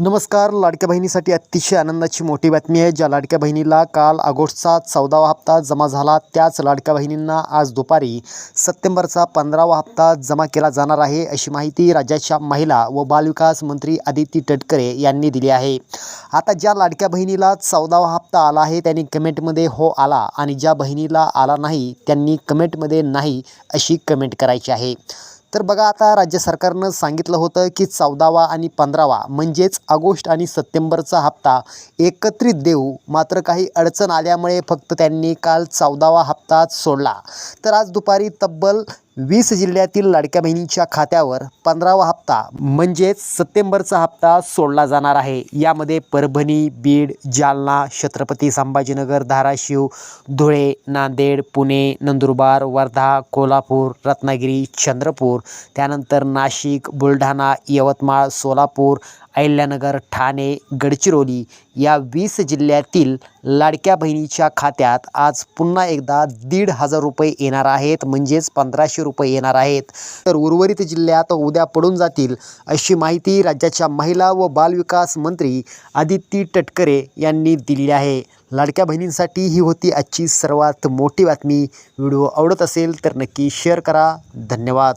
नमस्कार लाडक्या बहिणीसाठी अतिशय आनंदाची मोठी बातमी आहे ज्या लाडक्या बहिणीला काल ऑगस्टचा चौदावा हप्ता जमा झाला. त्याच लाडक्या बहिणींना आज दुपारी सप्टेंबरचा पंधरावा हप्ता जमा केला जाणार आहे अशी माहिती राज्याच्या महिला व बालविकास मंत्री आदिती तटकरे यांनी दिली आहे. आता ज्या लाडक्या बहिणीला चौदावा हप्ता आला आहे त्यांनी कमेंटमध्ये हो आला आणि ज्या बहिणीला आला नाही त्यांनी कमेंटमध्ये नाही अशी कमेंट करायची आहे. तर बघा आता राज्य सरकारनं सांगितलं होतं की चौदावा आणि पंधरावा म्हणजेच ऑगस्ट आणि सप्टेंबरचा हप्ता एकत्रित देऊ. मात्र काही अडचण आल्यामुळे फक्त त्यांनी काल चौदावा हप्ताच सोडला. तर आज दुपारी तब्बल वीस जिल्ह्यातील लाडक्या बहिणींच्या खात्यावर पंधरावा हप्ता म्हणजेच सप्टेंबरचा हप्ता सोडला जाणार आहे. यामध्ये परभणी बीड जालना छत्रपती संभाजीनगर धाराशिव धुळे नांदेड पुणे नंदुरबार वर्धा कोल्हापूर रत्नागिरी चंद्रपूर त्यानंतर नाशिक बुलढाणा यवतमाळ सोलापूर अहिल्यानगर ठाणे गडचिरोली या वीस जिल्ह्यातील लाडक्या बहिणीच्या खात्यात आज पुन्हा एकदा दीड हजार रुपये येणार आहेत म्हणजेच पंधराशे रुपये येणार आहेत. तर उर्वरित जिल्ह्यात उद्या पडून जातील अशी माहिती राज्याच्या महिला व बालविकास मंत्री आदिती तटकरे यांनी दिली आहे. लाडक्या बहिणींसाठी ही होती आजची सर्वात मोठी बातमी. व्हिडिओ आवडत असेल तर नक्की शेअर करा. धन्यवाद.